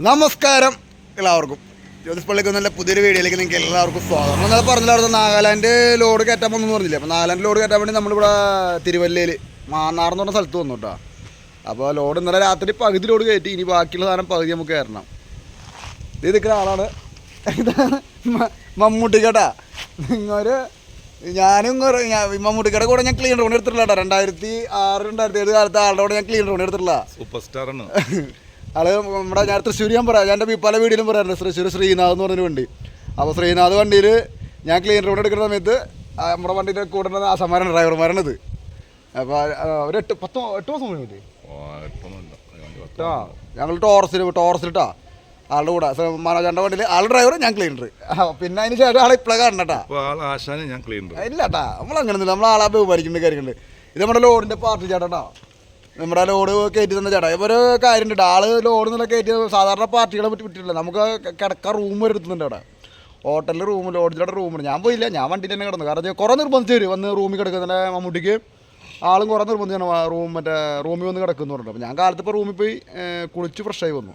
നമസ്കാരം എല്ലാവർക്കും. ജ്യോതിഷ് പള്ളിക്കുന്നല്ല പുതിയൊരു വീഡിയോയിലേക്ക് നിങ്ങൾക്ക് എല്ലാവർക്കും സ്വാഗതം. നമ്മൾ ഇന്നലെ പറഞ്ഞില്ലായിരുന്നു നാഗാലാൻഡ് ലോഡ് കയറ്റാൻ പോകുന്നു പറഞ്ഞില്ലേ? അപ്പോൾ നാഗാലാൻഡ് ലോഡ് കയറ്റാൻ വേണ്ടി നമ്മളിവിടെ തിരുവല്ലയിൽ മാന്നാർ എന്ന് പറഞ്ഞ സ്ഥലത്ത് വന്നു കേട്ടോ. അപ്പോൾ ലോഡ് ഇന്നലെ രാത്രി പകുതി ലോഡ് കയറ്റി ഇനി ബാക്കിയുള്ള സാധനം പകുതി നമുക്ക് കയറണം. ഇത് നിൽക്കുന്ന ആളാണ്. മമ്മൂട്ടി കേട്ടാ നിങ്ങൊരു ഞാനും മമ്മൂട്ടിക്കയുടെ കൂടെ ഞാൻ ക്ലീൻ റൂൺ എടുത്തിട്ടില്ല കേട്ടോ. രണ്ടായിരത്തി ആറ് രണ്ടായിരത്തി ഏഴ് കാലത്ത് ആളുടെ കൂടെ ഞാൻ ക്ലീൻ റൂൺ എടുത്തിട്ടില്ല സൂപ്പർ സ്റ്റാർ ആണ്. ആൾ നമ്മുടെ ഞാൻ തൃശ്ശൂർ ഞാൻ പറയാം. ഞാൻ എന്റെ പല വീടിലും പറയാറുണ്ട്. തൃശ്ശൂർ ശ്രീനാഥ് എന്ന് പറഞ്ഞൊരു വണ്ടി. അപ്പോൾ ശ്രീനാഥ് വണ്ടിയിൽ ഞാൻ ക്ലീൻ റോഡ് എടുക്കുന്ന സമയത്ത് നമ്മുടെ വണ്ടിയുടെ കൂടെ ആ ആസന്മാരാണ് ഡ്രൈവർമാരാണത് അപ്പോൾ ഒരു എട്ട് പത്ത് എട്ട് മാസം മുന്നേ ആ ഞങ്ങൾ ടോറസിൽ ടോറസിലിട്ടാ ആളുടെ കൂടെ. മനോജാന്റെ വണ്ടിയിൽ ആൾ ഡ്രൈവർ ഞാൻ ക്ലീനർ പിന്നെ അതിന് ശേഷം ആളെ ഇപ്പോഴാണ് കാണണട്ടാ ഇല്ല കേട്ടാ നമ്മൾ അങ്ങനെ നമ്മൾ ആളെ ബഹുമാനിക്കുന്ന കാര്യങ്ങളുണ്ട് ഇത് നമ്മുടെ ലോഡിന്റെ പാർട്ടി ചേട്ടാ നമ്മുടെ ലോഡ് കയറ്റി തന്ന ചേട്ടാ. ഇപ്പോൾ ഒരു കാര്യമുണ്ട് ആൾ ലോഡ് എന്നുള്ള കയറ്റി സാധാരണ പാർട്ടികളെ പറ്റി വിട്ടിട്ടില്ല. നമുക്ക് കിടക്ക റൂം വരെ എടുത്തുന്നുണ്ട് അവിടെ. ഹോട്ടലിൽ റൂം ലോഡ്ജിലൂടെ റൂമുണ്ട് ഞാൻ പോയില്ല. ഞാൻ വണ്ടി തന്നെ കിടന്നു. കാരണം കുറേ നിർബന്ധിച്ച് വരും. വന്ന് റൂമിൽ കിടക്കുന്ന മമ്മൂട്ടിക്ക് ആളും കുറേ നിർബന്ധിച്ചാണ് റൂം മറ്റേ റൂമിൽ വന്ന് കിടക്കുന്നു പറഞ്ഞിട്ട്. അപ്പോൾ ഞാൻ കാലത്ത് ഇപ്പോൾ റൂമിൽ പോയി കുളിച്ച് ഫ്രഷായി വന്നു.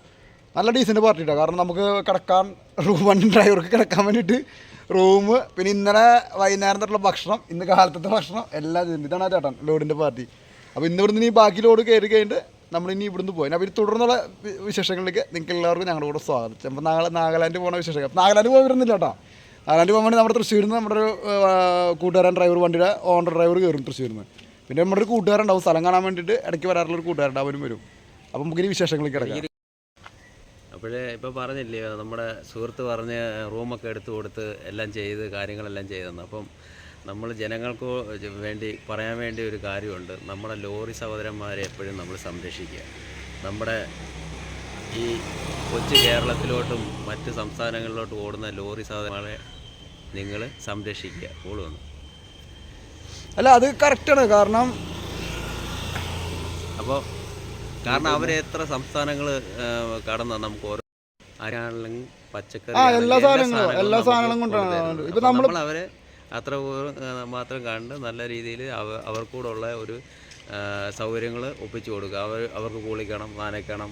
നല്ല ഡീസന്റ് പാർട്ടിയിട്ടാണ് കാരണം നമുക്ക് കിടക്കാൻ റൂം വണ്ടി ഡ്രൈവർക്ക് കിടക്കാൻ വേണ്ടിയിട്ട് റൂം പിന്നെ ഇന്നലെ വൈകുന്നേരം തൊട്ടുള്ള ഭക്ഷണം ഇന്ന് കാലത്തെ ഭക്ഷണം എല്ലാം ഇതാണ് ചേട്ടൻ ലോഡിന്റെ പാർട്ടി അപ്പോൾ ഇന്ന് ഇവിടുന്ന് ഇനി ബാക്കി ലോഡ് കയറി കഴിഞ്ഞിട്ട് നമ്മൾ ഇനി ഇവിടുന്ന് പോയി. അപ്പോൾ ഇത് തുടർന്നുള്ള വിശേഷങ്ങളിലേക്ക് നിങ്ങൾക്ക് എല്ലാവർക്കും ഞങ്ങളുടെ കൂടെ സ്വാഗതം. അപ്പോൾ നാളെ നാഗാലാൻഡ് പോകുന്ന വിശേഷങ്ങൾ. നാഗാലാൻഡ് പോയി വരുന്നില്ല കേട്ടോ. നാഗാലാൻഡ് പോകാൻ വേണ്ടി നമ്മുടെ തൃശ്ശൂരിൽ നിന്ന് നമ്മുടെ ഒരു കൂട്ടുകാരൻ ഡ്രൈവർ വണ്ടിയുടെ ഓണർ ഡ്രൈവർ കയറും തൃശ്ശൂരിൽ നിന്ന് പിന്നെ നമ്മുടെ ഒരു കൂട്ടുകാരുണ്ടാവും. സ്ഥലം കാണാൻ വേണ്ടിയിട്ട് ഇടയ്ക്ക് വരാറുള്ള ഒരു കൂട്ടുകാരുണ്ട്. അവരും വരും. അപ്പോൾ നമുക്കിനി വിശേഷങ്ങളിലേക്ക് കിടക്കാം. അപ്പോഴേ ഇപ്പോൾ പറഞ്ഞില്ലേ നമ്മുടെ സുഹൃത്ത് പറഞ്ഞ് റൂമൊക്കെ എടുത്തു കൊടുത്ത് എല്ലാം ചെയ്ത് കാര്യങ്ങളെല്ലാം ചെയ്തു ചെയ്തെന്ന്. അപ്പം നമ്മൾ ജനങ്ങൾക്ക് വേണ്ടി പറയാൻ വേണ്ടി ഒരു കാര്യമുണ്ട്. നമ്മുടെ ലോറി സഹോദരന്മാരെ എപ്പോഴും നമ്മൾ സംരക്ഷിക്കുക. നമ്മുടെ ഈ കൊച്ചു കേരളത്തിലോട്ടും മറ്റ് സംസ്ഥാനങ്ങളിലോട്ടും ഓടുന്ന ലോറി സഹോദരന്മാരെ നിങ്ങൾ സംരക്ഷിക്കുക. ഓടുന്നു അല്ല അത് കറക്റ്റാണ് കാരണം അപ്പോൾ കാരണം അവരെ എത്ര സംസ്ഥാനങ്ങൾ കടന്ന നമുക്ക് ഓരോ ആരാണെങ്കിലും പച്ചക്കറി എല്ലാ സാധനങ്ങളും, എല്ലാ സാധനങ്ങളും കൊണ്ടാണ്. ഇപ്പൊ നമ്മൾ അവരെ അത്ര മാത്രം കണ്ട് നല്ല രീതിയിൽ അവ അവർക്കൂടുള്ള ഒരു സൗകര്യങ്ങൾ ഒപ്പിച്ചു കൊടുക്കുക. അവർ അവർക്ക് കുളിക്കണം നനയ്ക്കണം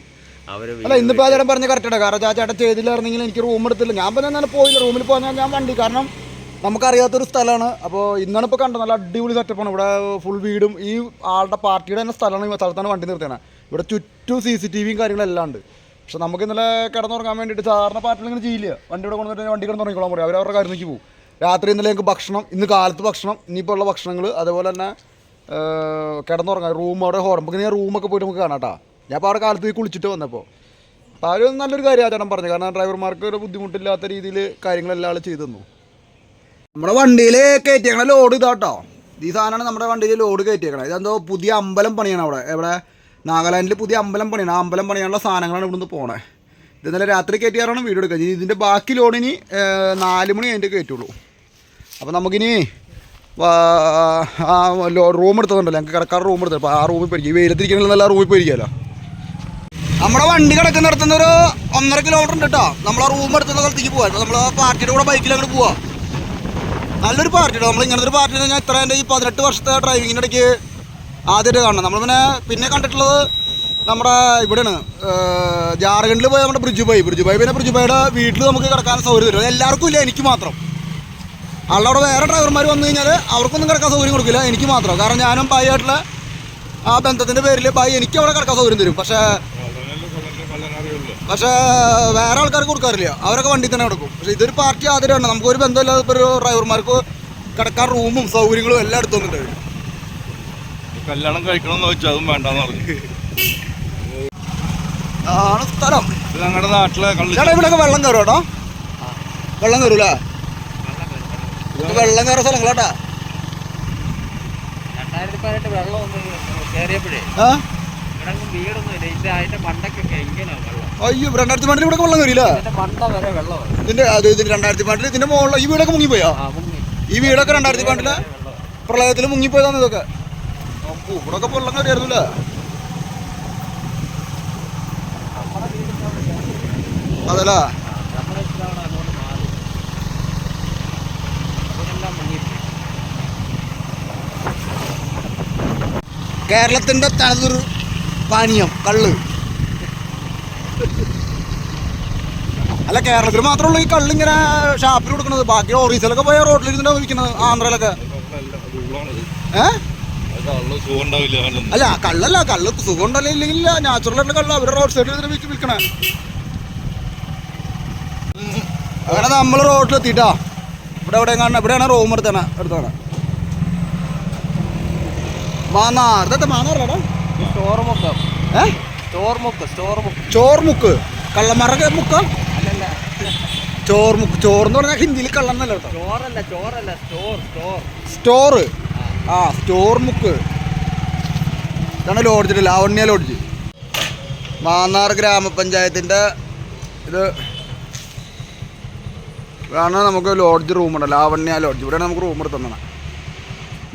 അവർ അല്ല ഇന്നിപ്പോൾ ആ ചേട്ടൻ പറഞ്ഞ കറക്റ്റാണ് കാരണം ആ ചേട്ടൻ ചെയ്തില്ലായിരുന്നെങ്കിൽ എനിക്ക് റൂം എടുത്തില്ല. ഞാൻ പിന്നെ ഞാൻ പോയില്ല. റൂമിൽ പോകാൻ ഞാൻ വണ്ടി. കാരണം നമുക്കറിയാത്തൊരു സ്ഥലമാണ്. അപ്പോൾ ഇന്നാണ് ഇപ്പോൾ കണ്ടത്. നല്ല അടിപൊളി സെറ്റപ്പാണ് ഇവിടെ ഫുൾ വീടും ഈ ആളുടെ പാർട്ടിയുടെ തന്നെ സ്ഥലമാണ് സ്ഥലത്താണ് വണ്ടി നിർത്തിയാണ് ഇവിടെ ചുറ്റും സി സി ടി വിയും കാര്യങ്ങളെല്ലാം ഉണ്ട്. പക്ഷെ നമുക്ക് ഇന്നലെ കിടന്നുറങ്ങാൻ വേണ്ടിയിട്ട് സാധാരണ പാർട്ടിയിൽ ഇങ്ങനെ ചെയ്യില്ല. വണ്ടി ഇവിടെ കൊണ്ടുവന്നിട്ട് വണ്ടി കിടന്നുറങ്ങിക്കോളാൻ പറയും. അവർ അവരുടെ കാര്യം നോക്കി പോകും രാത്രി ഇന്നലെ ഞങ്ങൾക്ക് ഭക്ഷണം ഇന്ന് കാലത്ത് ഭക്ഷണം ഇനിയിപ്പോൾ ഉള്ള ഭക്ഷണങ്ങൾ അതേപോലെ തന്നെ കിടന്നുറങ്ങാം റൂം അവിടെ ഹോർമ്പ് ഞാൻ റൂമൊക്കെ പോയിട്ട് നമുക്ക് കാണാം കേട്ടോ ഞാൻ അപ്പോൾ അവിടെ കാലത്ത് പോയി കുളിച്ചിട്ട് വന്നപ്പോൾ അപ്പോൾ അവർ നല്ലൊരു കാര്യം ആ ചേട്ടൻ പറഞ്ഞു കാരണം ഡ്രൈവർമാർക്ക് ഒരു ബുദ്ധിമുട്ടില്ലാത്ത രീതിയിൽ കാര്യങ്ങളെല്ലാം ആൾ ചെയ്തു തന്നു. നമ്മുടെ വണ്ടിയിൽ കയറ്റിയേക്കണ ലോഡ് ഇതാട്ടോ ഈ സാധനമാണ് നമ്മുടെ വണ്ടിയിൽ ലോഡ് കയറ്റിയേക്കണത്. ഇതെന്തോ പുതിയ അമ്പലം പണിയാണ് അവിടെ. എവിടെ? നാഗാലാൻഡിൽ പുതിയ അമ്പലം പണിയാണ്. അമ്പലം പണിയാനുള്ള സാധനങ്ങളാണ് ഇവിടുന്ന് പോണേ. ഇത് ഇന്നലെ രാത്രി കയറ്റിയാറാണ് വീഡിയോ എടുക്കുക. ഇനി ഇതിന്റെ ബാക്കി ലോണിനി നാല് മണി അതിന്റെ കയറ്റുള്ളൂ. അപ്പോൾ നമുക്കിനി റൂം എടുത്തതുണ്ടല്ലോ. ഞങ്ങൾക്ക് കിടക്കാറ് റൂം എടുത്തത്. അപ്പോൾ ആ റൂമിൽ പോയിരിക്കും. ഈ വെയിലത്തിരിക്കണമെന്നല്ല ആ റൂമിൽ പോയിരിക്കുമല്ലോ നമ്മുടെ വണ്ടി കിടക്കുന്നിടത്തുനിന്ന് ഒരു ഒന്നര കിലോമീറ്റർ ഉണ്ട് കേട്ടോ നമ്മൾ ആ റൂം എടുത്തുന്ന സ്ഥലത്തേക്ക് പോകാം നമ്മൾ ആ പാർട്ടിയുടെ കൂടെ ബൈക്കിൽ അങ്ങോട്ട് പോവാം. നല്ലൊരു പാർട്ടിയുടെ നമ്മൾ ഇങ്ങനത്തെ ഒരു പാർട്ടി ഞാൻ ഇത്ര എന്റെ ഈ പതിനെട്ട് വർഷത്തെ ഡ്രൈവിങ്ങിന്റെ ഇടയ്ക്ക് ആദ്യമായിട്ട് കാണണം. നമ്മൾ പിന്നെ പിന്നെ കണ്ടിട്ടുള്ളത് നമ്മുടെ ഇവിടെയാണ് ജാർഖണ്ഡിൽ പോയ നമ്മുടെ ബ്രിജു ബൈ ബ്രിജു ബൈ പിന്നെ ബ്രിജു ബൈയുടെ വീട്ടിൽ നമുക്ക് കിടക്കാൻ സൗകര്യം തരും. എല്ലാവർക്കും ഇല്ല എനിക്ക് മാത്രം. ആളുടെ വേറെ ഡ്രൈവർമാർ വന്നു കഴിഞ്ഞാൽ അവർക്കൊന്നും കിടക്കാൻ സൗകര്യം കൊടുക്കില്ല എനിക്ക് മാത്രം. കാരണം ഞാനും ബായിയായിട്ടുള്ള ആ ബന്ധത്തിന്റെ പേരിൽ ബായി എനിക്ക് അവിടെ കിടക്കാൻ സൗകര്യം തരും. പക്ഷേ പക്ഷേ വേറെ ആൾക്കാർക്ക് കൊടുക്കാറില്ല. അവരൊക്കെ വണ്ടി തന്നെ കിടക്കും. പക്ഷേ ഇതൊരു പാർട്ടി ആദ്യമാണ് നമുക്കൊരു ബന്ധമില്ലാതെ ഇപ്പോൾ ഒരു ഡ്രൈവർമാർക്ക് കിടക്കാൻ റൂമും സൗകര്യങ്ങളും എല്ലാം എടുത്തു വന്നിട്ടുണ്ട് കല്യാണം കഴിക്കണം എന്ന് വെച്ചാൽ അതും വേണ്ടെന്ന് പറഞ്ഞു. ആണ് സ്ഥലം. ഇത് ഞങ്ങളുടെ നാട്ടിലെ കള്ളി ചേട്ടാ ഇവിടെയൊക്കെ വെള്ളം കയറും കേട്ടോ. വെള്ളം കയറൂലേ ഇത് വെള്ളം കയറുന്ന സ്ഥലങ്ങളാട്ടാ. രണ്ടായിരത്തി പതിനെട്ട് വെള്ളമൊന്നും കയറിയപ്പോഴേ ആ? വെള്ളം. അയ്യോ രണ്ടായിരത്തി പണ്ടിൽ ഇവിടെ വെള്ളം കയറിയില്ല? ഇതിന്റെ അത് ഇതിന്റെ രണ്ടായിരത്തി പണ്ടിൽ ഇതിന്റെ മുകളിൽ ഈ വീടൊക്കെ മുങ്ങിപ്പോയോ? ആ മുങ്ങി. ഈ വീടൊക്കെ രണ്ടായിരത്തി പണ്ടിൽ പ്രളയത്തിൽ മുങ്ങിപ്പോയതാണ് ഇതൊക്കെ. അപ്പോ ഇവിടൊക്കെ വെള്ളം കയറിയായിരുന്നില്ല? കേരളത്തിന്റെ തനതൊരു പാനീയം കള്ള്. അല്ല കേരളത്തിൽ മാത്രമുള്ള ഈ കള്ള് ഇങ്ങനെ ഷാപ്പിൽ കൊടുക്കുന്നത്. ബാക്കി ഓറീസിലൊക്കെ പോയ റോഡിൽ ഇരുന്നിട്ടാണ് വിൽക്കുന്നത് ആന്ധ്രയിലൊക്കെ അല്ല കള്ളല്ല കള്ള് സുഖം ഉണ്ടല്ലോ ഇല്ലെങ്കിൽ നാച്ചുറൽ ആയിട്ടുള്ള കള്ള് അവരുടെ റോഡ് സൈഡിൽ വിൽക്കണേ. അങ്ങനെ നമ്മൾ റോഡിലെത്തിട്ടാ ഇവിടെ എവിടെ കാണണം ഇവിടെയാണ് റൂം എടുത്തണ എടുത്താണ് മാന്നാർ ഇതൊക്കെ മാന്നാറല്ലേടാ സ്റ്റോർ മുക്ക് ഏ? സ്റ്റോർ മുക്ക് സ്റ്റോർ മുക്ക് ചോർമുക്ക് കള്ളന്മാരൊക്കെ മുക്ക? ചോർമുക്ക് ചോറെന്ന് പറഞ്ഞാൽ ഹിന്ദിയിൽ കള്ളന്നല്ല കേട്ടോ. സ്റ്റോറല്ല സ്റ്റോറല്ല സ്റ്റോർ സ്റ്റോർ. സ്റ്റോറ്. ആ. സ്റ്റോർ മുക്ക്. ഇതാണ് ലോഡ്ജ് ലാവണ്യ ലോഡ്ജ്. മാന്നാർ ഗ്രാമപഞ്ചായത്തിന്റെ ഇത് ഇതാണ് നമുക്ക് ലോഡ്ജ് റൂമുണ്ട് ലാവണ്യ ലോഡ്ജ് ഇവിടെയാണ് നമുക്ക് റൂം എടുത്തതാണ്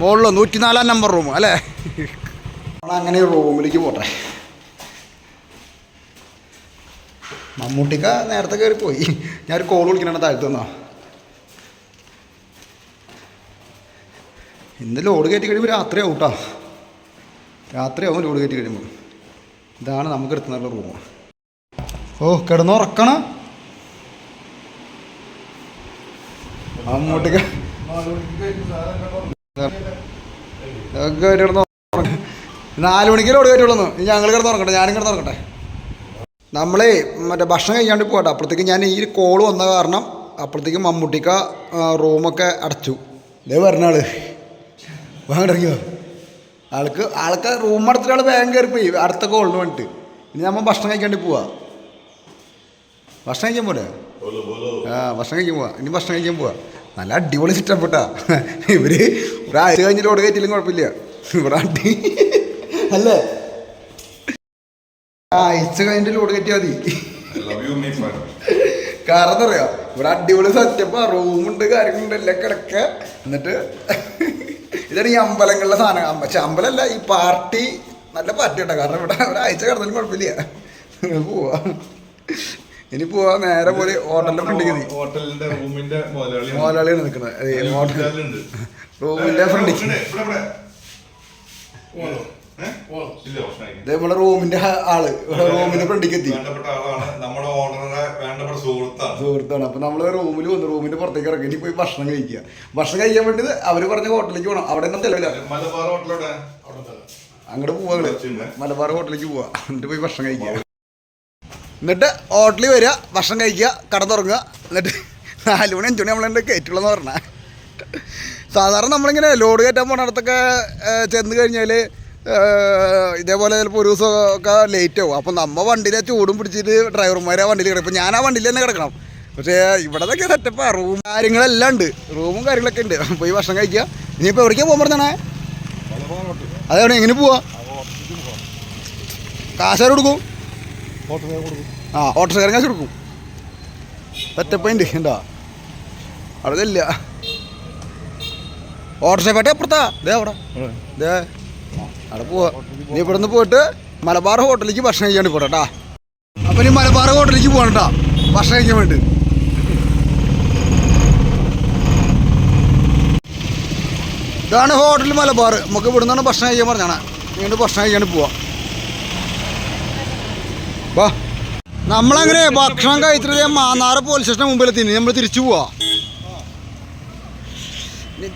മുകളിലോ നൂറ്റിനാലാം നമ്പർ റൂം അല്ലേ? അങ്ങനെ റൂമിലേക്ക് പോട്ടെ. മമ്മൂട്ടിക്ക നേരത്തെ കയറി പോയി ഞാൻ ഒരു കോൾ വിളിക്കണ താഴ്ത്തു തന്നോ ഇന്ന് ലോഡ് കയറ്റി കഴിയുമ്പോൾ രാത്രിയാവും കേട്ടോ രാത്രിയാവും ലോഡ് കയറ്റി കഴിയുമ്പോൾ ഇതാണ് നമുക്ക് എടുത്തുന്നുള്ള റൂം ഓ കിടന്നുറക്കണം. മമ്മൂട്ടിക്ക കിടന്ന് ഉറങ്ങ്. നാല് മണിക്ക് ലോഡ് കയറ്റുള്ളൂ ഇനി ഞങ്ങൾ കിടന്ന് ഉറങ്ങട്ടെ ഞാനും കിടന്ന് ഉറങ്ങട്ടെ. നമ്മളേ മറ്റേ ഭക്ഷണം കഴിക്കാണ്ട് പോകട്ടെ. അപ്പോഴത്തേക്ക് ഞാൻ ഈ കോൾ വന്ന കാരണം അപ്പോഴത്തേക്ക് മമ്മൂട്ടിക്ക റൂമൊക്കെ അടച്ചു. ഇതേ പറഞ്ഞ ആൾ. വേഗം ആൾക്ക് ആൾക്ക് റൂം അടുത്തിട്ട് ആൾ വേഗം കയറിപ്പോയി പോയി. അടുത്ത കോളിന് വേണ്ടിട്ട്. ഇനി നമ്മൾ ഭക്ഷണം കഴിക്കാണ്ട് പോവാ. ഭക്ഷണം കഴിക്കാൻ പോലെ ആ ഭക്ഷണം കഴിക്കാൻ പോവാ. ഇനി ഭക്ഷണം കഴിക്കാൻ പോവാ. നല്ല അടിപൊളി ഇഷ്ടപ്പെട്ടാ ഇവർ ഒരാഴ്ച കഴിഞ്ഞിട്ട് ഓട് കയറ്റിലും കുഴപ്പമില്ല. ഇവിടെ അടി അല്ലേ? ആഴ്ച കഴിഞ്ഞിട്ട് ലോഡ് കയറ്റിയാൽ മതി. കാരണം എന്താ ഇവിടെ അടിപൊളി സെറ്റപ്പാ റൂമുണ്ട് കാര്യങ്ങളുണ്ട് എല്ലാം കിടക്ക. എന്നിട്ട് ഇതാണ് ഈ അമ്പലങ്ങളിലെ സാധനം. പക്ഷെ അമ്പലമല്ല ഈ പാർട്ടി നല്ല പാർട്ടി കേട്ടോ. കാരണം ഇവിടെ ഒരാഴ്ച കിടന്നാലും കുഴപ്പമില്ല. പോവാ. ഇനി പോവാ നേരെ പോലെ ഹോട്ടലിന്റെ ഫ്രണ്ടിൽ മതി ഹോട്ടലിന്റെ റൂമിന്റെ മുതലാളി മോലാളിയാണ് നിൽക്കുന്നത് അതെ ഹോട്ടൽ. ഉണ്ട് റൂമിന്റെ ഇത് നമ്മുടെ റൂമിന്റെ ആൾ. റൂമിന്റെ ഫ്രണ്ടിക്ക് എത്തി. വേണ്ടപ്പെട്ട ആളാണ്. നമ്മുടെ ഓണറുടെ വേണ്ടപ്പെട്ട സുഹൃത്താണ്. സുഹൃത്താണ്. അപ്പൊ നമ്മൾ റൂമിൽ വന്ന് റൂമിന്റെ പുറത്തേക്ക് ഇറങ്ങി. ഇനി പോയി ഭക്ഷണം കഴിക്കുക. ഭക്ഷണം കഴിക്കാൻ വേണ്ടി അവർ പറഞ്ഞ ഹോട്ടലിലേക്ക് പോകണം അവിടെ ഒന്നും ചെലവില്ല അങ്ങോട്ട് പോവാ മലബാർ ഹോട്ടലിലേക്ക് പോവാ. എന്നിട്ട് പോയി ഭക്ഷണം കഴിക്കുക. എന്നിട്ട് ഹോട്ടലിൽ വരിക ഭക്ഷണം കഴിക്കുക കടന്നുറങ്ങുക എന്നിട്ട് നാല് മണി അഞ്ചുമണി മണി നമ്മളെന്റെ കയറ്റുള്ളതെന്ന് പറഞ്ഞാൽ സാധാരണ നമ്മളിങ്ങനെ ലോഡ് കയറ്റാൻ പോണടത്തൊക്കെ അടുത്തൊക്കെ ചെന്ന് കഴിഞ്ഞാൽ ഇതേപോലെ ചിലപ്പോൾ ഒരു ദിവസമൊക്കെ ലേറ്റ് ആവും. അപ്പം നമ്മൾ വണ്ടിയിലെ ചൂടും പിടിച്ചിട്ട് ഡ്രൈവർമാരെ വണ്ടിയിൽ കിടക്കും. ഇപ്പം ഞാൻ ആ വണ്ടിയിൽ തന്നെ കിടക്കണം. പക്ഷേ ഇവിടത്തൊക്കെ സെറ്റപ്പ് റൂം കാര്യങ്ങളെല്ലാം ഉണ്ട്. റൂമും കാര്യങ്ങളൊക്കെ ഉണ്ട്. പോയി ഭക്ഷണം കഴിക്കുക. ഇനിയിപ്പോൾ എവിടേക്കാണ് പോകാൻ പറഞ്ഞാണേ? അതെവിടെ എങ്ങനെ പോവാ? കൊടുക്കും. ആ ഓട്ടോക്കാരൻ കാശ് കൊടുക്കും സെറ്റപ്പുണ്ട് ഉണ്ടോ? അവിടെ ഇല്ല ഓട്ടോഷപ്പേട്ട എപ്പുറത്താ ദേ അവിടെ. ദേ. അവിടെ പോവാ. നീ ഇവിടുന്ന് പോയിട്ട് മലബാർ ഹോട്ടലിലേക്ക് ഭക്ഷണം കഴിക്കാൻ പോട്ടാ അപ്പൊ നീ മലബാർ ഹോട്ടലിലേക്ക് പോകണം കേട്ടോ ഭക്ഷണം കഴിക്കാൻ വേണ്ടി. ഇതാണ് ഹോട്ടൽ മലബാർ. നമുക്ക് ഇവിടുന്നാണ് ഭക്ഷണം കഴിക്കാൻ പറഞ്ഞാണ്. വീണ്ടും ഭക്ഷണം കഴിക്കാൻ പോവാ. വാ. നമ്മളങ്ങനെ ഭക്ഷണം കഴിച്ചിട്ട് മാന്നാറ് പോലീസ് സ്റ്റേഷന് മുമ്പിൽ എത്തി നമ്മൾ തിരിച്ചു പോവാ.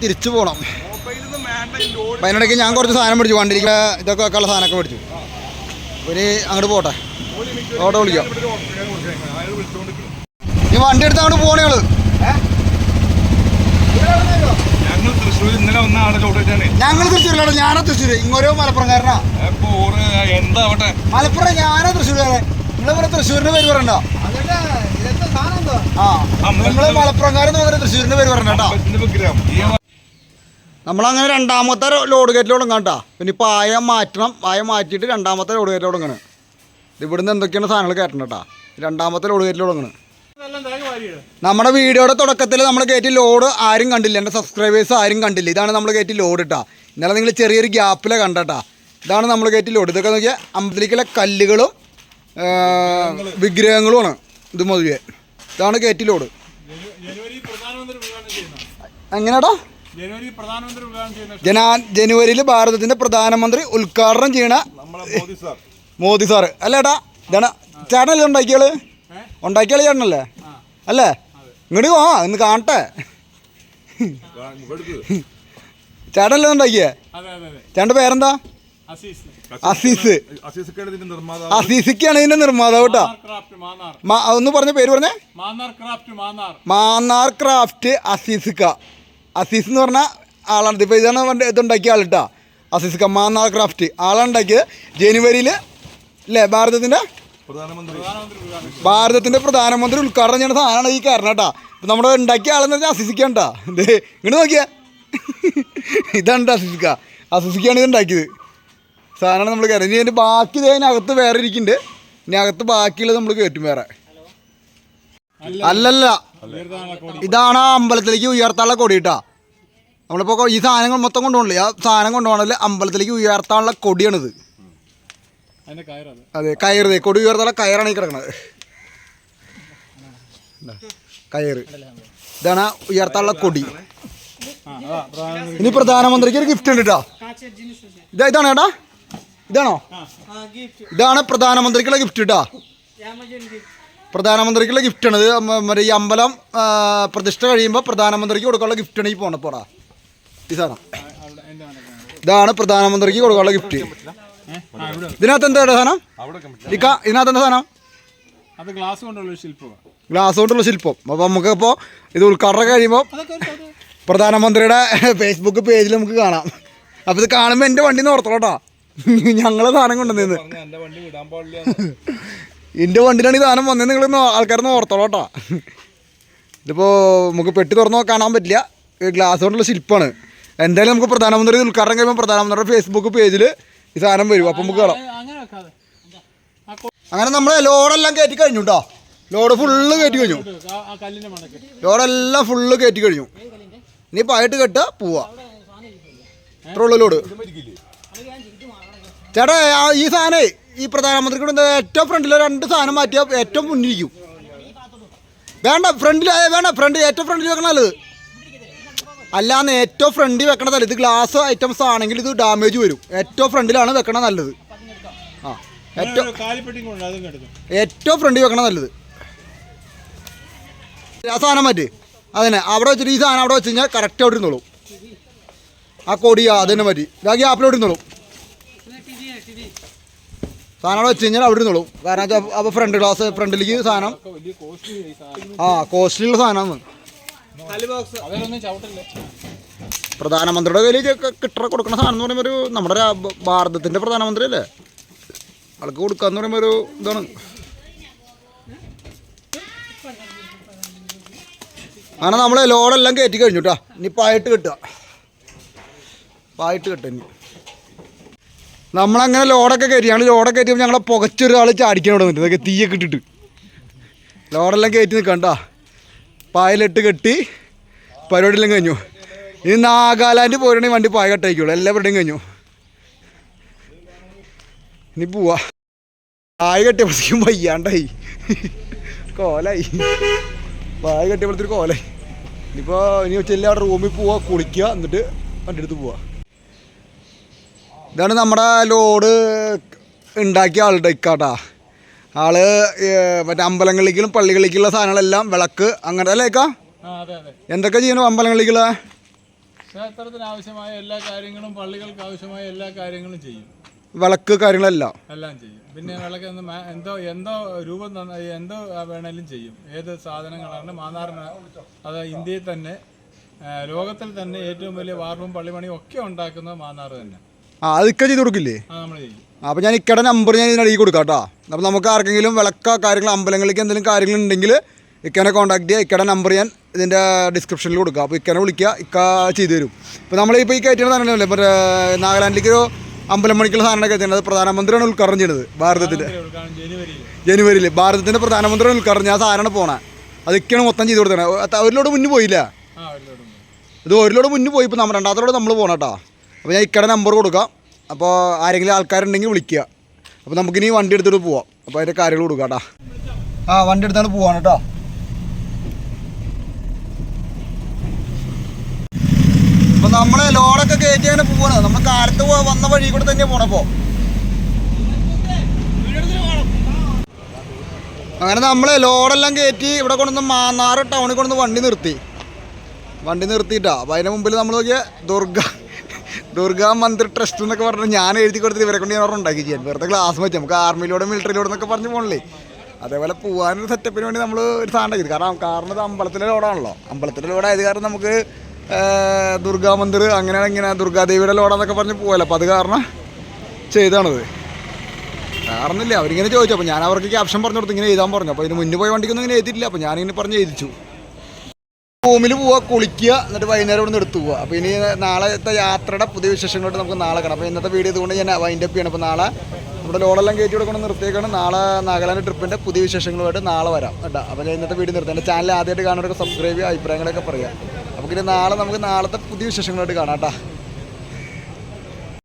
തിരിച്ചു അപ്പം അതിനിടയ്ക്ക് ഞാൻ കുറച്ച് സാധനം മേടിച്ചു വണ്ടിക്ക് ഇതൊക്കെ വെക്കാനുള്ള സാധനമൊക്കെ മേടിച്ചു ഒരു അങ്ങോട്ട് പോട്ടെ. ഓട്ടോ വിളിക്കാം. ഈ വണ്ടി എടുത്ത് അങ്ങോട്ട് പോകണേ ഞങ്ങൾ ഞങ്ങൾ തൃശ്ശൂർ ഇന്നലെ വന്ന ഞങ്ങൾ തൃശ്ശൂരിലാണ് ഞാനാ തൃശ്ശൂർ ഇങ്ങോരോ മലപ്പുറംകാരനാ എന്താവട്ടെ മലപ്പുറം ഞാനാ തൃശ്ശൂരുകാരെ നിങ്ങളെ പറഞ്ഞ തൃശ്ശൂരിന്റെ പേര് പറയണ്ട? ആ നിങ്ങൾ മലപ്പുറംകാരെന്ന് പറഞ്ഞ തൃശ്ശൂരിന്റെ പേര് പറയണ്ട നമ്മളങ്ങനെ രണ്ടാമത്തെ ലോഡ് കയറ്റിൽ ഒടുങ്ങാട്ടാ പിന്നെ ഇപ്പൊ പായ മാറ്റണം. പായ മാറ്റിയിട്ട് രണ്ടാമത്തെ ലോഡ് കയറ്റിൽ തുടങ്ങണം ഇവിടുന്ന് എന്തൊക്കെയാണ് സാധനങ്ങൾ കയറ്റണം കേട്ടോ രണ്ടാമത്തെ ലോഡ് കയറ്റിൽ തുടങ്ങണം നമ്മുടെ വീഡിയോയുടെ തുടക്കത്തിൽ നമ്മൾ കയറ്റി ലോഡ് ആരും കണ്ടില്ല. എന്റെ സബ്സ്ക്രൈബേഴ്സ് ആരും കണ്ടില്ല. ഇതാണ് നമ്മൾ കയറ്റി ലോഡ് ഇട്ടാ. ഇന്നലെ നിങ്ങൾ ചെറിയൊരു ഗ്യാപ്പിലെ കണ്ടട്ടാ. ഇതാണ് നമ്മൾ കയറ്റി ലോഡ്. ഇതൊക്കെ നോക്കിയാൽ അമ്പലത്തിലേക്കുള്ള കല്ലുകളും വിഗ്രഹങ്ങളുമാണ് ഇത് മതിയെ ഇതാണ് കയറ്റി ലോഡ്. ജനുവരി പ്രധാനമന്ത്രി ഉദ്ഘാടനം ചെയ്യുന്ന. എങ്ങനെയാടാ? ജനുവരി പ്രധാനമന്ത്രി ഉദ്ഘാടനം ചെയ്യുന്ന ജനാ ജനുവരിയിൽ ഭാരതത്തിന്റെ പ്രധാനമന്ത്രി ഉദ്ഘാടനം ചെയ്യണ നമ്മളെ മോദി സാർ. മോദി സാറ്. അല്ലേട്ടാ ഇതാണ് ചേട്ടനല്ലേ ഉണ്ടാക്കിയാൾ ഉണ്ടാക്കിയാൾ ചേട്ടനല്ലേ? അല്ലേ? ഇങ്ങോട്ട് വാ ഇന്ന് കാണട്ടെ. ചേട്ടനല്ലേ ഉണ്ടാക്കിയേ? ചേട്ടന്റെ പേരെന്താ? അസീസ്. അസീസ്. അസീസക്കാണ് ഇതിന്റെ നിർമ്മാതാവ്. കേട്ടോ. ഒന്ന് പറഞ്ഞ പേര് പറഞ്ഞേ. മാന്നാർ ക്രാഫ്റ്റ് അസീസിക്ക. അസീസ് എന്ന് പറഞ്ഞ ആളാണ്. ഇപ്പൊ ഇതാണ് ഇതുണ്ടാക്കിയ ആൾ കേട്ടോ. അസീസിക്ക മാന്നാർ ക്രാഫ്റ്റ്. ആളാണ് ഉണ്ടാക്കിയത് ജനുവരിയിൽ അല്ലേ ഭാരതത്തിന്റെ? പ്രധാനമന്ത്രി. പ്രധാനമന്ത്രി ഉദ്ഘാടനം ചെയ്യുന്ന സാധനമാണ് ഈ കാരണം കേട്ടാ. ഇപ്പൊ നമ്മുടെ ഉണ്ടാക്കിയ ആളെന്ന് പറഞ്ഞാൽ അസിസിക്ക കേട്ടോ ഇത് ഇങ്ങോട്ട് നോക്കിയാ. ഇതാണ് അസിസിക്ക. അസിസിക്കാണ് ഇത് ഉണ്ടാക്കിയത്. സാധനമാണ് നമ്മൾ കയറി ഇനി അതിന്റെ ബാക്കി ഇത് അതിനകത്ത് വേറെ ഇരിക്കുന്നുണ്ട്. ഇനി അകത്ത് ബാക്കിയുള്ളത് നമ്മൾ കയറ്റും വേറെ. അല്ലല്ല. ഇതാണ് ആ അമ്പലത്തിലേക്ക് ഉയർത്താനുള്ള കൊടി കേട്ടാ നമ്മളിപ്പോൾ ഈ സാധനങ്ങൾ മൊത്തം കൊണ്ടുപോകണില്ലേ? ആ സാധനം കൊണ്ടുപോകണല്ലേ? അമ്പലത്തിലേക്ക് ഉയർത്താനുള്ള കൊടിയാണിത്. അതെ കയറ് കൊടി ഉയർത്താനുള്ള കയറാണ് ഈ കിടക്കുന്നത് ഇതാ, കയറ്. ഇതാണ് ഉയർത്താനുള്ള കൊടി. ഇനി പ്രധാനമന്ത്രിക്ക് ഒരു ഗിഫ്റ്റ് ഉണ്ട് കേട്ടോ ഇതാ ഇതാണോ ഏട്ടാ? ഇതാണോ? ഇതാണ് പ്രധാനമന്ത്രിക്കുള്ള ഗിഫ്റ്റ് കേട്ടോ പ്രധാനമന്ത്രിക്കുള്ള ഗിഫ്റ്റാണ് ഇത് മറ്റേ ഈ അമ്പലം പ്രതിഷ്ഠ കഴിയുമ്പോൾ പ്രധാനമന്ത്രിക്ക് കൊടുക്കാനുള്ള ഗിഫ്റ്റാണ് ഈ പോണ പോടാ ഈ സാധനം. ഇതാണ് ഇതാണ് പ്രധാനമന്ത്രിക്ക് കൊടുക്കാനുള്ള ഗിഫ്റ്റ് ഇതിനകത്ത് എന്താ സാധനം? ഇക്ക ഇതിനകത്ത് എന്താ സാധനം? അത് ഗ്ലാസ് കൊണ്ടുള്ള ഒരു ശില്പമാണ് ഗ്ലാസ് കൊണ്ടുള്ള ശില്പം. അപ്പോൾ നമുക്കിപ്പോ ഇത് ഉദ്ഘാടനം കഴിയുമ്പോൾ പ്രധാനമന്ത്രിയുടെ ഫേസ്ബുക്ക് പേജിൽ നമുക്ക് കാണാം. അപ്പോൾ ഇത് കാണുമ്പോൾ എന്റെ വണ്ടി ഓർത്തോട്ടാ ഞങ്ങളെ സാധനം കൊണ്ടുവന്നു എന്റെ എന്റെ വണ്ടിയിലാണ് ഈ സാധനം വന്നത് നിങ്ങൾ ആൾക്കാരൊന്ന് ഓർത്തോളട്ടോ ഇതിപ്പോൾ നമുക്ക് പെട്ടി തുറന്നോ കാണാൻ പറ്റില്ല. ഗ്ലാസ് കൊണ്ടുള്ള ശില്പമാണ്. എന്തായാലും നമുക്ക് പ്രധാനമന്ത്രി ഉദ്ഘാടനം കഴിയുമ്പോൾ പ്രധാനമന്ത്രിയുടെ ഫേസ്ബുക്ക് പേജിൽ ഈ സാധനം വരും അപ്പം നമുക്ക് കാണാം. അങ്ങനെ നമ്മളെ ലോഡെല്ലാം കയറ്റി കഴിഞ്ഞു കേട്ടോ ലോഡ് ഫുള്ള് കയറ്റി കഴിഞ്ഞു. ലോഡെല്ലാം ഫുള്ള് കയറ്റി കഴിഞ്ഞു. ഇനി പായിട്ട് കെട്ടുക പോവാ. ഇത്രയുള്ള ലോഡ്. ചേട്ടാ ഈ സാധനേ ഈ പ്രധാനമന്ത്രിക്കൂടെ ഏറ്റവും ഫ്രണ്ടിൽ രണ്ട് സാധനം മാറ്റിയാൽ ഏറ്റവും മുന്നിരിക്കും വേണ്ട ഫ്രണ്ടിൽ വേണ്ട ഫ്രണ്ട് ഏറ്റവും ഫ്രണ്ടിൽ വെക്കണ നല്ലത്. അല്ലാന്ന് ഏറ്റവും ഫ്രണ്ടിൽ വെക്കണത് നല്ലത്. ഇത് ഗ്ലാസ് ഐറ്റംസ് ആണെങ്കിൽ ഇത് ഡാമേജ് വരും. ഏറ്റവും ഫ്രണ്ടിലാണ് വെക്കണ നല്ലത്. ആ ഏറ്റവും ഏറ്റവും ഫ്രണ്ടിൽ വെക്കണ നല്ലത്. ആ സാധനം മറ്റേ. അതന്നെ. അവിടെ വെച്ചിട്ട് ഈ സാധനം അവിടെ വെച്ച് കഴിഞ്ഞാൽ കറക്റ്റ് അവിടെ ഇരുന്നോളൂ. ആ കൊടി അത് തന്നെ മതി ഇതാ ഗ്യാപ്പിലോട്ട് ഇരുന്നോളൂ. സാധനം അവിടെ വെച്ച് കഴിഞ്ഞാൽ അവിടെ ഇരുന്നോളൂ. കാരണം അപ്പോൾ ഫ്രണ്ട് ഗ്ലാസ് ഫ്രണ്ടിലേക്ക് സാധനം ആ കോസ്റ്റ്ലി ആ കോസ്റ്റ്ലിയുള്ള സാധനമാണ്. പ്രധാനമന്ത്രിയുടെ കയ്യിൽ കിട്ടറ കൊടുക്കുന്ന സാധനം എന്ന് പറയുമ്പോൾ ഒരു നമ്മുടെ ഭാരതത്തിന്റെ പ്രധാനമന്ത്രി അല്ലേ? ആൾക്ക് കൊടുക്കാന്ന് പറയുമ്പോൾ ഒരു ഇതാണ്. അങ്ങനെ നമ്മൾ ലോഡെല്ലാം കയറ്റി കഴിഞ്ഞു കേട്ടോ ഇനി പായിട്ട് കിട്ടുക. പായിട്ട് കിട്ടുക ഇനി. നമ്മളങ്ങനെ ലോഡൊക്കെ കയറ്റി ഞങ്ങൾ ലോഡൊക്കെ കയറ്റിയപ്പോൾ ഞങ്ങളെ പുകച്ചൊരാൾ ചാടിക്കാൻ ഇവിടെ നിന്നിട്ട്. ഇതൊക്കെ തീയൊക്കെ ഇട്ടിട്ട്. ലോഡെല്ലാം കയറ്റി നിൽക്കണ്ട. പായലിട്ട് കെട്ടി പരിപാടിയെല്ലാം കഴിഞ്ഞു. ഇനി നാഗാലാൻഡ് പോരണി വണ്ടി പായ കെട്ടായിക്കോളൂ. എല്ലാവരുടെയും കഴിഞ്ഞു. ഇനി പോവാ. പായ കെട്ടിയപ്പോഴത്തേക്കും വയ്യാണ്ടായി. കോലായി. പായ കെട്ടിയപ്പോഴത്തേക്ക് കോലായി. ഇനിയിപ്പോൾ ഇനി ചെല്ലി അവിടെ റൂമിൽ പോവാ കുളിക്കുക എന്നിട്ട് വണ്ടി എടുത്ത് പോവാ. ഇതാണ് നമ്മുടെ ലോഡ് ഉണ്ടാക്കിയ ആളുടെ ഇക്കാട്ടാ. ആൾ മറ്റേ അമ്പലങ്ങളിലേക്കും പള്ളികളിലേക്കുള്ള സാധനങ്ങളെല്ലാം വിളക്ക് അങ്ങനെ അല്ലേക്കാ എന്തൊക്കെ ചെയ്യണം അമ്പലങ്ങളിലേക്കുള്ള? ക്ഷേത്രത്തിന് ആവശ്യമായ എല്ലാ കാര്യങ്ങളും പള്ളികൾക്ക് ആവശ്യമായ എല്ലാ കാര്യങ്ങളും ചെയ്യും. വിളക്ക് കാര്യങ്ങളെല്ലാം? എല്ലാം ചെയ്യും. പിന്നെ വിളക്ക് എന്തോ എന്തോ രൂപം എന്തോ വേണേലും ചെയ്യും. ഏത് സാധനങ്ങളാണ് മാന്നാറിന് അത് ഇന്ത്യയിൽ തന്നെ ലോകത്തിൽ തന്നെ ഏറ്റവും വലിയ വാർപ്പും പള്ളിമണിയും ഒക്കെ ഉണ്ടാക്കുന്നത് മാന്നാർ തന്നെ. ആ അതൊക്കെ ചെയ്ത് കൊടുക്കില്ലേ? അത് അപ്പോൾ ഞാൻ ഇക്കടെ നമ്പർ ഞാൻ ഇതിനടിയിൽ കൊടുക്കാം കേട്ടോ. അപ്പോൾ നമുക്ക് ആർക്കെങ്കിലും വിളക്ക കാര്യങ്ങൾ അമ്പലങ്ങളിലേക്ക് എന്തെങ്കിലും കാര്യങ്ങൾ ഉണ്ടെങ്കിൽ ഇക്കനെ കോൺടാക്ട് ചെയ്യുക ഇക്കടെ നമ്പർ ഞാൻ ഇതിന്റെ ഡിസ്ക്രിപ്ഷനിൽ കൊടുക്കുക അപ്പോൾ ഇക്കനെ വിളിക്കുക ഇക്ക ചെയ്തു തരും. ഇപ്പോൾ നമ്മളിപ്പോൾ ഈ കയറ്റുന്ന സാധനമല്ലേ? മറ്റേ നാഗാലാൻഡിലേക്ക് ഒരു അമ്പലം മണിക്കുള്ള സാധനമൊക്കെ ചെയ്യുന്നത് അത് പ്രധാനമന്ത്രിയാണ് ഉദ്ഘാടനം ചെയ്യുന്നത് ഭാരതത്തിന്റെ ജനുവരിയിൽ ഭാരതത്തിന്റെ പ്രധാനമന്ത്രിയാണ് ഉദ്ഘാടനം ഞാൻ സാധനമാണ് പോണേ. അതൊക്കെയാണ് മൊത്തം ചെയ്ത് കൊടുത്തത്. അവരിലോട് മുന്നേ പോയില്ല? ഇത് ഒരു ലോഡ് മുന്നിൽ പോയി ഇപ്പം നമ്മൾ രണ്ടാമത്തെ ലോഡ് നമ്മൾ പോകണം കേട്ടോ. അപ്പോൾ ഞാൻ ഇക്കടെ നമ്പർ കൊടുക്കാം. അപ്പോൾ ആരെങ്കിലും ആൾക്കാരുണ്ടെങ്കിൽ വിളിക്കുക. അപ്പോൾ നമുക്കിനി വണ്ടി എടുത്തിട്ട് പോവാം. അപ്പോൾ അതിന്റെ കാര്യങ്ങൾ കൊടുക്കാം കേട്ടോ ആ വണ്ടി എടുത്താണ് പോവാണ് കേട്ടോ അപ്പോൾ നമ്മൾ ലോഡൊക്കെ കയറ്റി അങ്ങനെ പോവാണ്. നമ്മൾ കാലത്ത് വന്ന വഴി കൂടെ തന്നെ പോണപ്പോൾ അങ്ങനെ നമ്മൾ ലോഡെല്ലാം കയറ്റി ഇവിടെ കൊണ്ടുവന്ന് മാന്നാറ് ടൗണിൽ കൊണ്ടുവന്ന് വണ്ടി നിർത്തി. വണ്ടി നിർത്തിയിട്ടാ. അപ്പോൾ അതിന് മുമ്പിൽ നമ്മൾ നോക്കിയ ദുർഗ ദുർഗാ മന്ദിർ ട്രസ്റ്റ് എന്നൊക്കെ പറഞ്ഞു ഞാൻ എഴുതി കൊടുത്തിട്ട് ഇവരെ കൊണ്ട് ഞാൻ ഒരെണ്ണം ഉണ്ടാക്കി ചെയ്യാൻ. വെറുതെ ക്ലാസ് വെച്ച് നമുക്ക് ആർമിയിലൂടെ മിലിറ്ററിയിലൂടെ എന്നൊക്കെ പറഞ്ഞ് പോകണില്ലേ അതേപോലെ പോകാനൊരു സെറ്റപ്പിന് വേണ്ടി നമ്മൾ ഒരു സാധനം ചെയ്തു കാരണം കാരണം ഇത് അമ്പലത്തിലെ ലോഡാണല്ലോ അമ്പലത്തിലെ ലോഡായത് കാരണം നമുക്ക് ദുർഗാ മന്ദിർ അങ്ങനെ ഇങ്ങനെ ദുർഗാദേവിയുടെ ലോഡാന്നൊക്കെ പറഞ്ഞ് പോകല്ലോ അപ്പോൾ അത് കാരണം ചെയ്താണത്. കാരണമില്ല. അവരിങ്ങനെ ചോദിച്ചു. അപ്പോൾ ഞാൻ അവർക്ക് ക്യാപ്ഷൻ പറഞ്ഞു കൊടുത്തു ഇങ്ങനെ എഴുതാൻ പറഞ്ഞു. അപ്പോൾ ഇതിന് മുന്നേ പോയ വണ്ടിക്കൊന്നും ഇങ്ങനെ എഴുതിയിട്ടില്ല. അപ്പോൾ ഞാനിങ്ങനെ പറഞ്ഞ് എഴുതിച്ചു. റൂമിൽ പോവുക കുളിക്കുക എന്നിട്ട് വൈകുന്നേരം ഇവിടെ നിന്ന് എടുത്തു പോവുക അപ്പോൾ ഇനി നാളത്തെ യാത്രയുടെ പുതിയ വിശേഷങ്ങളോട്ട് നമുക്ക് നാളെ കാണാം. അപ്പോൾ ഇന്നത്തെ വീഡിയോ ഇതുകൊണ്ട് ഞാൻ വൈൻഡ് അപ്പ് ചെയ്യണം. അപ്പോൾ നാളെ നമ്മുടെ ലോഡെല്ലാം കയറ്റി കൊടുക്കണം നിർത്തിയേക്കാണ്. നാളെ നാഗാലാൻഡ് ട്രിപ്പിന്റെ പുതിയ വിശേഷങ്ങളുമായിട്ട് നാളെ വരാം കേട്ടോ. അപ്പോൾ ഞാൻ ഇന്നത്തെ വീഡിയോ നിർത്താം. എന്റെ ചാനൽ ആദ്യമായിട്ട് കാണുന്നവരൊക്കെ സബ്സ്ക്രൈബ് ചെയ്യുക അഭിപ്രായങ്ങളൊക്കെ പറയുക. അപ്പോൾ ഇനി നാളെ നമുക്ക് നാളത്തെ പുതിയ വിശേഷങ്ങളായിട്ട് കാണാം കേട്ടോ.